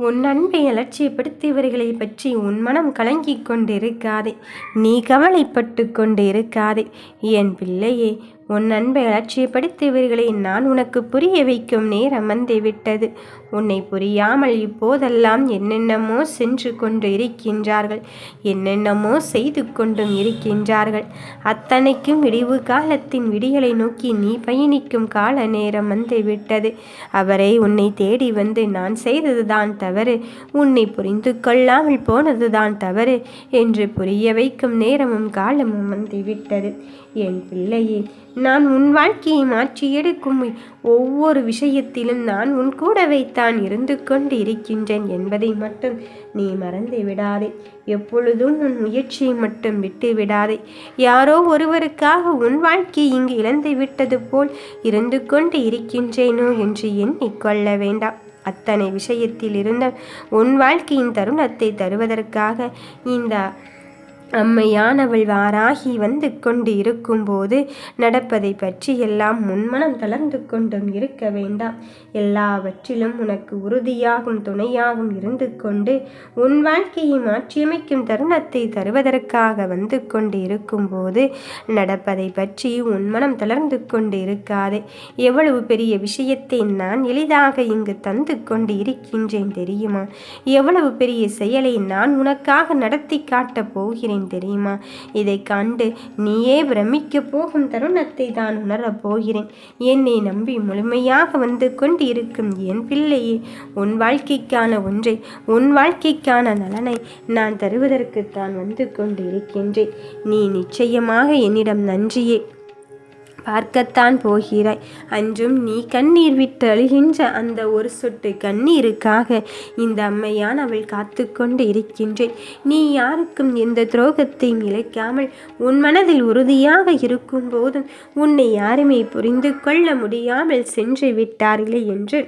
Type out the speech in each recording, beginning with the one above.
உன் அன்பை அலட்சியப்படுத்தியவர்களை பற்றி உன் மனம் கலங்கிக் கொண்டிருக்காதே. நீ கவலைப்பட்டு கொண்டிருக்காதே. என் பிள்ளையே உன் அன்பை அலட்சியப்படுத்தியவர்களை நான் உனக்கு புரிய வைக்கும் நேரம் வந்துவிட்டது. உன்னை புரியாமல் இப்போதெல்லாம் என்னென்னமோ சென்று கொண்டு இருக்கின்றார்கள். என்னென்னமோ செய்து கொண்டும் இருக்கின்றார்கள். அத்தனைக்கும் விடிவு காலத்தின் விடியலை நோக்கி நீ பயணிக்கும் கால நேரம் வந்துவிட்டது. அவரை உன்னை தேடி வந்து நான் செய்ததுதான் தவறு. உன்னை புரிந்து கொள்ளாமல் போனதுதான் தவறு என்று புரிய வைக்கும் நேரமும் காலமும் வந்துவிட்டது. என் பிள்ளையே நான் உன் வாழ்க்கையை மாற்றி எடுக்கும் ஒவ்வொரு விஷயத்திலும் நான் உன் கூடவே தான் இருந்து கொண்டு இருக்கின்றேன் என்பதை மட்டும் நீ மறந்து விடாதே. எப்பொழுதும் உன் முயற்சியை மட்டும் விட்டு விடாதே. யாரோ ஒருவருக்காக உன் வாழ்க்கையை இங்கு இழந்து விட்டது போல் இருந்து கொண்டு இருக்கின்றேனோ என்று எண்ணிக்கொள்ள வேண்டாம். அத்தனை விஷயத்தில் இருந்த உன் வாழ்க்கையின் தருணத்தை தருவதற்காக இந்த அம்மையானவள் வாராகி வந்து கொண்டு இருக்கும்போது நடப்பதை பற்றி எல்லாம் முன்மனம் தளர்ந்து கொண்டும் இருக்க வேண்டாம். எல்லாவற்றிலும் உனக்கு உறுதியாகும் துணையாகும் இருந்து கொண்டு உன் வாழ்க்கையை மாற்றியமைக்கும் தருணத்தை தருவதற்காக வந்து கொண்டு இருக்கும்போது நடப்பதை பற்றி உன் மனம் தளர்ந்து கொண்டு இருக்காதே எவ்வளவு பெரிய விஷயத்தை நான் எளிதாக இங்கு தந்து கொண்டு இருக்கின்றேன் தெரியுமா? எவ்வளவு பெரிய செயலை நான் உனக்காக நடத்தி காட்டப் போகிறேன் போகிறேன் தெரியுமா? இதை கண்டு நீயே பிரமிக்கப் போகும் தருணத்தை தான் உணரப் போகிறேன். என்னை நம்பி முழுமையாக வந்து கொண்டிருக்கும் என் பிள்ளையே உன் வாழ்க்கைக்கான ஒன்றை உன் வாழ்க்கைக்கான நலனை நான் தருவதற்குத்தான் வந்து கொண்டிருக்கின்றேன். நீ நிச்சயமாக என்னிடம் நன்றியே. பார்க்கத்தான் போகிறாய். அன்றும் நீ கண்ணீர் விட்டு அழுகின்ற அந்த ஒரு சொட்டு கண்ணீருக்காக இந்த அம்மையான் அவள் காத்து கொண்டு இருக்கின்றேன். நீ யாருக்கும் எந்த துரோகத்தையும் இழைக்காமல் உன் மனதில் உறுதியாக இருக்கும் போதும் உன்னை யாருமே புரிந்து கொள்ள முடியாமல் சென்று விட்டார்களே என்று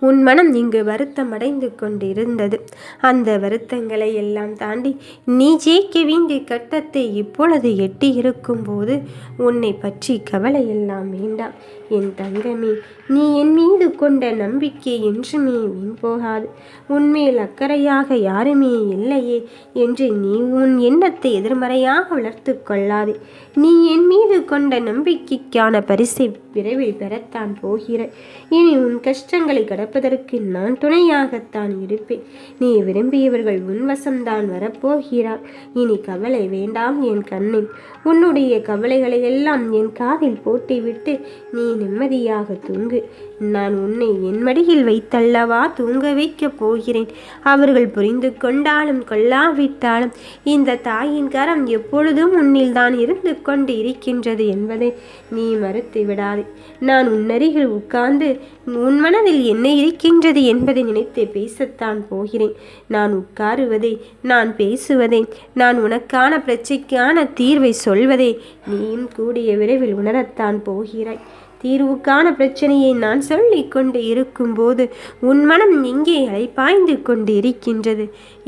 உன் மனம் இங்கு வருத்தம் அடைந்து கொண்டிருந்தது. அந்த வருத்தங்களை எல்லாம் தாண்டி நீ ஜெயிக்க வேண்டிய கட்டத்தை இப்பொழுது எட்டி இருக்கும்போது உன்னை பற்றி கவலை எல்லாம் வேண்டாம். என் தங்கமே நீ என் மீது கொண்ட நம்பிக்கை என்றுமே வீண் போகாது. உன்மேல் அக்கறையாக யாருமே இல்லையே என்று நீ உன் எண்ணத்தை எதிர்மறையாக வளர்த்து கொள்ளாதே. நீ என் மீது கொண்ட நம்பிக்கைக்கான பரிசை விரைவில் பெறத்தான் போகிற இனி உன் கஷ்டங்களை கடப்பதற்கு நான் துணையாகத்தான் இருப்பேன். நீ விரும்பியவர்கள் உன்வசம்தான் வரப்போகிறார். இனி கவலை வேண்டாம் என் கண்ணின் உன்னுடைய கவலைகளை எல்லாம் என் காதில் போட்டிவிட்டு நீ நிம்மதியாக தூங்கு. நான் உன்னை என் மடியில் வைத்தல்லவா தூங்க வைக்கப் போகிறேன். அவர்கள் புரிந்து கொண்டாலும் கொள்ளாவிட்டாலும் இந்த தாயின் கரம் எப்பொழுதும் உன்னில் தான் இருந்து கொண்டு இருக்கின்றது என்பதை நீ மறுத்து விடாதே. நான் உன்னருகில் உட்கார்ந்து உன் மனதில் என்ன இருக்கின்றது என்பதை நினைத்து பேசத்தான் போகிறேன். நான் உட்காருவதே நான் பேசுவதே நான் உனக்கான பிரச்சைக்கான தீர்வை சொல்வதே நீயும் கூடிய விரைவில் உணரத்தான் போகிறாய். தீர்வுக்கான பிரச்சனையை நான் சொல்லிக் கொண்டு இருக்கும்போது உன் மனம் எங்கே அலைப்பாய்ந்து கொண்டு இருக்கின்றது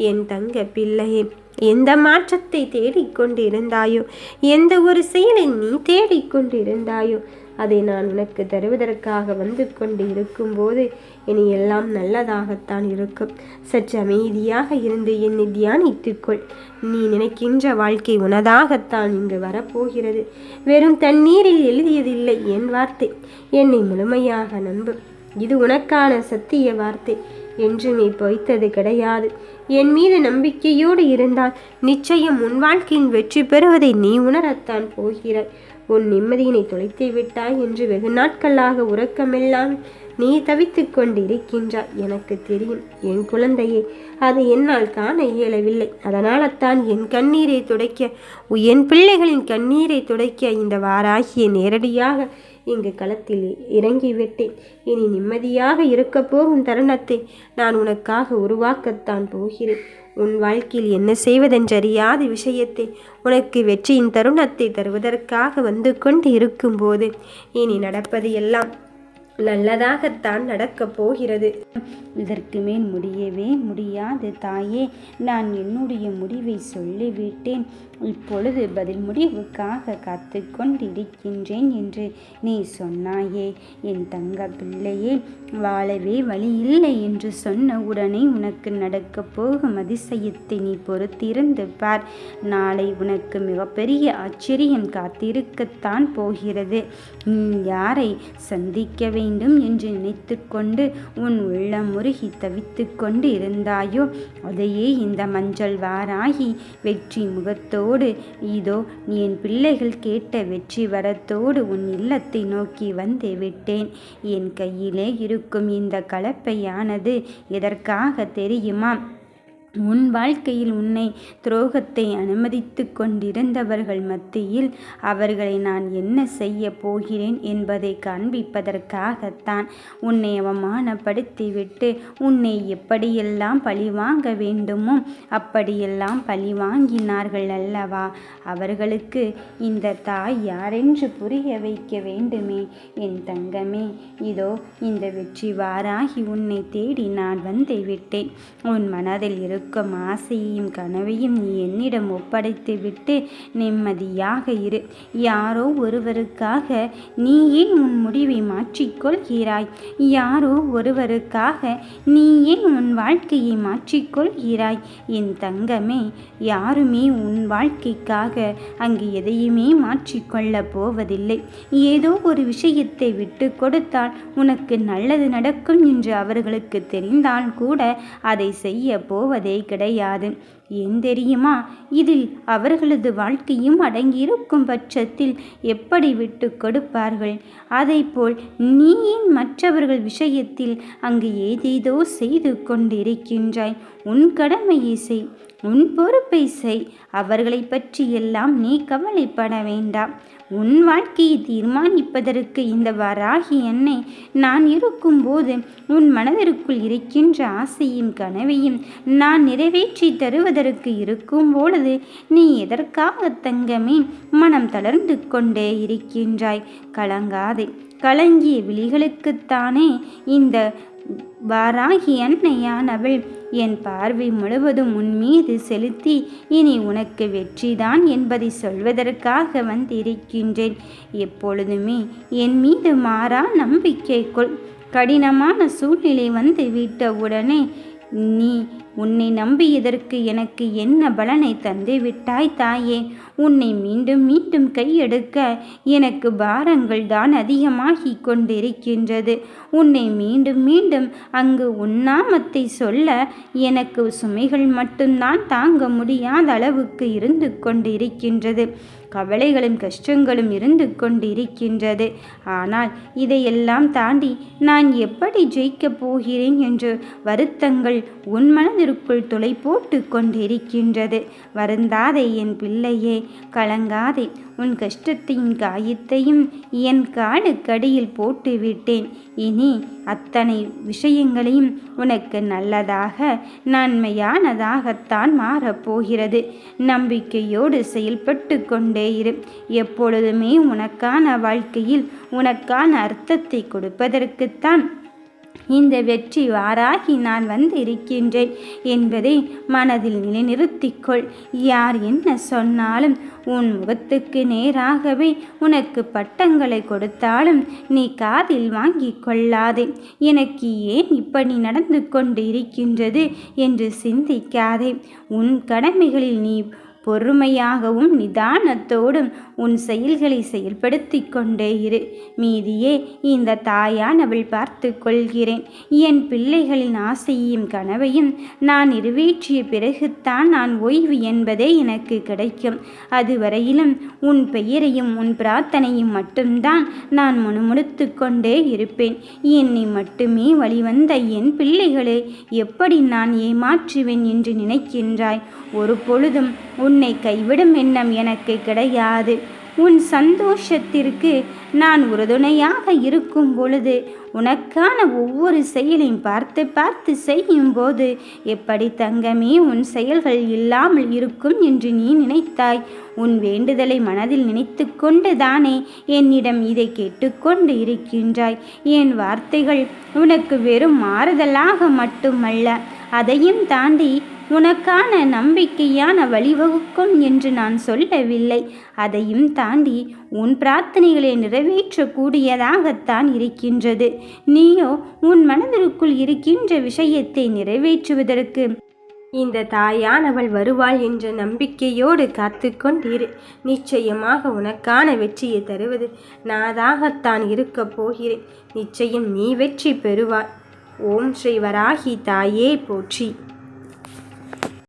என் தங்க பிள்ளையே எந்த மாற்றத்தை தேடிக்கொண்டு இருந்தாயோ எந்த ஒரு செயலை நீ தேடிக்கொண்டு இருந்தாயோ அதை நான் உனக்கு தருவதற்காக வந்து கொண்டு இருக்கும்போது இனி எல்லாம் நல்லதாகத்தான் இருக்கும். சற்று அமைதியாக இருந்து என்னை தியானித்துக்கொள். நீ நினைக்கின்ற வாழ்க்கை உனதாகத்தான் இங்கு வரப்போகிறது. வெறும் தண்ணீரில் எழுதியதில்லை என் வார்த்தை. என்னை முழுமையாக நம்பு. இது உனக்கான சத்திய வார்த்தை. என்றுமே பொய்த்தது கிடையாது. என் மீது நம்பிக்கையோடு இருந்தால் நிச்சயம் உன் வாழ்க்கையின் வெற்றி பெறுவதை நீ உணரத்தான் போகிறாய். உன் நிம்மதியினை தொலைத்து விட்டாய் என்று வெகு நாட்களாக உறக்கமெல்லாம் நீ தவித்து கொண்டிருக்கின்றாய். எனக்கு தெரியும் என் குழந்தையே அது என்னால் காண இயலவில்லை. அதனால்தான் என் கண்ணீரை துடைக்க என் பிள்ளைகளின் கண்ணீரை துடைக்க இந்த வாராகிய நேரடியாக இங்கு களத்தில் இறங்கிவிட்டேன். இனி நிம்மதியாக இருக்கப் போகும் தருணத்தை நான் உனக்காக உருவாக்கத்தான் போகிறேன். உன் வாழ்க்கையில் என்ன செய்வதென்றறியாத விஷயத்தை உனக்கு வெற்றியின் தருணத்தை தருவதற்காக வந்து கொண்டு இருக்கும்போது இனி நடப்பது எல்லாம் நல்லதாகத்தான் நடக்கப் போகிறது. இதற்கு மேல் முடியவே முடியாது தாயே. நான் என்னுடைய முடிவை சொல்லிவிட்டேன். இப்பொழுது பதில் முடிவுக்காக காத்து கொண்டிருக்கின்றேன் என்று நீ சொன்னாயே. என் தங்க பிள்ளையே வாழவே வழி இல்லை என்று சொன்ன உடனே உனக்கு நடக்கப் போகும் அதிசயத்தை நீ பொறுத்திருந்து பார். நாளை உனக்கு மிகப்பெரிய ஆச்சரியம் காத்திருக்கத்தான் போகிறது. நீ யாரை சந்திக்கவே வேண்டும் என்று நினைத்து கொண்டு உன் உள்ளம் முருகி தவித்து கொண்டு இருந்தாயோ? அதையே இந்த மஞ்சள் வாராகி வெற்றி முகத்தோடு இதோ நீ என் பிள்ளைகள் கேட்ட வெற்றி வரத்தோடு உன் இல்லத்தை நோக்கி வந்து விட்டேன். என் கையிலே இருக்கும் இந்த கலப்பையானது எதற்காக தெரியுமா? உன் வாழ்க்கையில் உன்னை துரோகத்தை அனுமதித்து கொண்டிருந்தவர்கள் மத்தியில் அவர்களை நான் என்ன செய்ய போகிறேன் என்பதை காண்பிப்பதற்காகத்தான் உன்னை அவமானப்படுத்திவிட்டு உன்னை எப்படியெல்லாம் பழிவாங்க வேண்டுமோ அப்படியெல்லாம் பழி வாங்கினார்கள் அல்லவா? அவர்களுக்கு இந்த தாய் யாரென்று புரிய வைக்க வேண்டுமே? என் தங்கமே இதோ இந்த வெற்றி வாராகி உன்னை தேடி நான் வந்து விட்டேன் உன் மனதில் இருக்கும் இருக்கும் ஆசையையும் கனவையும் நீ என்னிடம் ஒப்படைத்து விட்டு நிம்மதியாக இரு. யாரோ ஒருவருக்காக நீ ஏன் உன் முடிவை மாற்றிக்கொள்கிறாய்? யாரோ ஒருவருக்காக நீ ஏன் உன் வாழ்க்கையை மாற்றிக்கொள்கிறாய்? என் தங்கமே யாருமே உன் வாழ்க்கைக்காக அங்கு எதையுமே மாற்றிக்கொள்ளப் போவதில்லை. ஏதோ ஒரு விஷயத்தை விட்டு கொடுத்தால் உனக்கு நல்லது நடக்கும் என்று அவர்களுக்கு தெரிந்தால் கூட அதை செய்ய போவதே கிடையாது. ஏன் தெரியுமா? இதில் அவர்களது வாழ்க்கையும் அடங்கியிருக்கும் பட்சத்தில் எப்படி விட்டு கொடுப்பார்கள்? போல் நீயின் மற்றவர்கள் விஷயத்தில் அங்கு ஏதேதோ செய்து கொண்டிருக்கின்றாய். உன் கடமையை செய் உன் பொறுப்பை செய். அவர்களை பற்றியெல்லாம் நீ கவலைப்பட வேண்டாம். உன் வாழ்க்கையை தீர்மானிப்பதற்கு இந்த வராகி என்னை நான் இருக்கும்போது உன் மனதிற்குள் இருக்கின்ற ஆசையும் கனவையும் நான் நிறைவேற்றி தருவதற்கு இருக்கும் பொழுது நீ எதற்காக தங்கமே மனம் தளர்ந்து கொண்டே இருக்கின்றாய். கலங்காதே. கலங்கிய விழிகளுக்குத்தானே இந்த வாராகி அன்னையானவள் என் பார்வை முழுவதும் உன் மீது செலுத்தி இனி உனக்கு வெற்றிதான் என்பதை சொல்வதற்காக வந்திருக்கின்றேன். எப்பொழுதுமே என் மீது மாறா நம்பிக்கைக்குள் கடினமான சூழ்நிலை வந்து விட்டவுடனே நீ உன்னை நம்பியதற்கு எனக்கு என்ன பலனை தந்து விட்டாய் தாயே? உன்னை மீண்டும் மீண்டும் கையெடுக்க எனக்கு பாரங்கள் தான் அதிகமாகி கொண்டிருக்கின்றது. உன்னை மீண்டும் மீண்டும் அங்கு உன்னாமத்தை சொல்ல எனக்கு சுமைகள் மட்டும்தான் தாங்க முடியாத அளவுக்கு இருந்து கொண்டிருக்கின்றது. கவலைகளும் கஷ்டங்களும் இருந்து கொண்டிருக்கின்றது. ஆனால் இதையெல்லாம் தாண்டி நான் எப்படி ஜெயிக்கப் போகிறேன் என்று வருத்தங்கள் உன் மனதிற்குள் துளை போட்டு கொண்டிருக்கின்றது. வருந்தாதே என் பிள்ளையே கலங்காதே. உன் கஷ்டத்தையும் காயத்தையும் என் காடுக்கடியில் போட்டு விட்டேன் இனி அத்தனை விஷயங்களையும் உனக்கு நல்லதாக நன்மையானதாகத்தான் மாறப்போகிறது நம்பிக்கையோடு செயல்பட்டு கொண்டே இரு. எப்பொழுதுமே உனக்கான வாழ்க்கையில் உனக்கான அர்த்தத்தை கொடுப்பதற்குத்தான் இந்த வெற்றி வாராகி நான் வந்து இருக்கின்றேன் என்பதை மனதில் நிலைநிறுத்திக்கொள். யார் என்ன சொன்னாலும் உன் முகத்துக்கு நேராகவே உனக்கு பட்டங்களை கொடுத்தாலும் நீ காதில் வாங்கி கொள்ளாதே. எனக்கு ஏன் இப்படி நடந்து கொண்டு இருக்கின்றது என்று சிந்திக்காதே. உன் கடமைகளில் நீ பொறுமையாகவும் நிதானத்தோடும் உன் செயல்களை செயல்படுத்தி கொண்டே இரு. மீதியே இந்த தாயானவள் பார்த்து கொள்கிறேன். என் பிள்ளைகளின் ஆசையையும் கனவையும் நான் நிறைவேற்றிய பிறகுத்தான் நான் ஓய்வு என்பதே எனக்கு கிடைக்கும். அதுவரையிலும் உன் பெயரையும் உன் பிரார்த்தனையும் மட்டும்தான் நான் முணுமுணுத்து கொண்டே இருப்பேன். என்னை மட்டுமே வழிவந்த என் பிள்ளைகளை எப்படி நான் ஏமாற்றுவேன் என்று நினைக்கின்றாய்? ஒரு பொழுதும் உன்னை கைவிடும் எண்ணம் எனக்கு கிடையாது. உன் சந்தோஷத்திற்கு நான் உறுதுணையாக இருக்கும் பொழுது உனக்கான ஒவ்வொரு செயலையும் பார்த்து பார்த்து செய்யும் போது எப்படி தங்கமே உன் செயல்கள் இல்லாமல் இருக்கும் என்று நீ நினைத்தாய்? உன் வேண்டுதலை மனதில் நினைத்து கொண்டு தானே என்னிடம் இதை கேட்டுக்கொண்டு இருக்கின்றாய்? என் வார்த்தைகள் உனக்கு வெறும் மாறுதலாக மட்டுமல்ல அதையும் தாண்டி உனக்கான நம்பிக்கையான வழிவகுக்கும் என்று நான் சொல்லவில்லை. அதையும் தாண்டி உன் பிரார்த்தனைகளை நிறைவேற்றக்கூடியதாகத்தான் இருக்கின்றது. நீயோ உன் மனதிற்குள் இருக்கின்ற விஷயத்தை நிறைவேற்றுவதற்கு இந்த தாயானவள் வருவாள் என்ற நம்பிக்கையோடு காத்து கொண்டிரு நிச்சயமாக உனக்கான வெற்றியை தருவது நாதாகத்தான் இருக்கப் போகிறேன். நிச்சயம் நீ வெற்றி பெறுவாய். ஓம் ஸ்ரீ வராகி தாயே போற்றி.